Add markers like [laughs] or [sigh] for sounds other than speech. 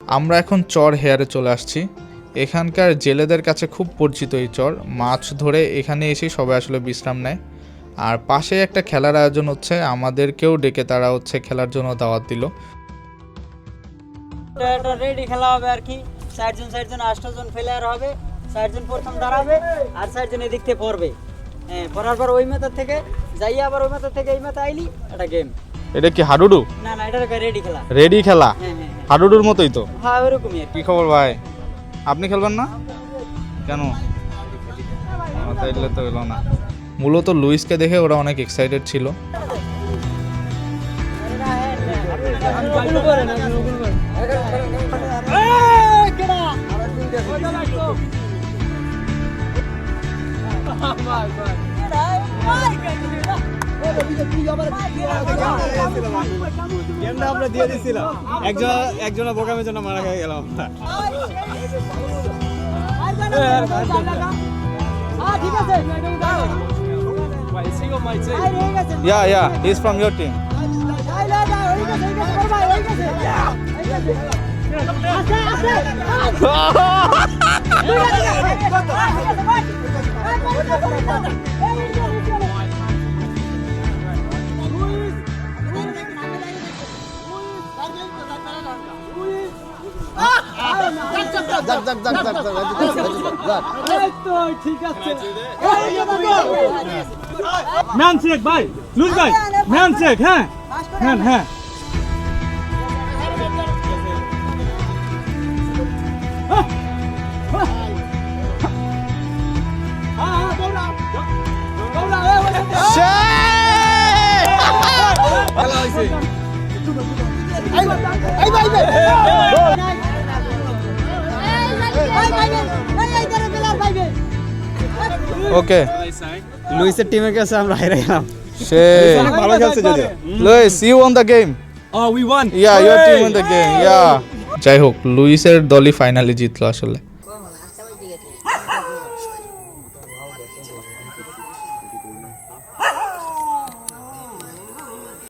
আমরা এখন চর হেয়ারে চলে আসছি। এখানকার জেলেদের কাছে খুব পরিচিত এই চর। মাছ ধরে এখানে এসে সবাই আসলে বিশ্রাম নেয়। আর পাশে একটা খেলার আয়োজন হচ্ছে। আমাদেরকেও ডেকে তারা হচ্ছে খেলার জন্য দাওয়াত দিল। রেডি খেলা হবে আর কি। চারজন চারজন আটজন প্লেয়ার হবে। চারজন প্রথম দাঁড়াবে আর চারজন এদিক থেকে পড়বে। হ্যাঁ পড়ার পর ওই মেথার থেকে যাইয়া আবার ওই মেথার থেকে এই মেথা আইলি এটা গেম এটা কি হাডুডু? না না এটা রেডি খেলা। রেডি খেলা? হ্যাঁ হাডুডুর মতোই তো? হ্যাঁ ওরকমই কি। কি খবর ভাই? আপনি খেলবেন না? কেন? তাইলে তো এলো না। মূলত লুইসকে দেখে ওরা অনেক এক্সাইটেড ছিল। [laughs] গেমটা আমরা দিয়ে দিছিলাম। একজন একজনের বোকামের জন্য মারা খেয়ে গেলাম [laughs] আমরা yeah yeah he is from your team man check ভাই লুজ ভাই ম্যান চেক হ্যাঁ? হ্যাঁ। হ্যাঁ ওকে লুইসের টিমের কাছে আমরা হেরে গেলাম। সে ভালো খেলছে যদিও। Lewis you on the game oh we won yeah your team on the game yeah যাই হোক লুইসের দলই ফাইনালি জিতলো আসলে।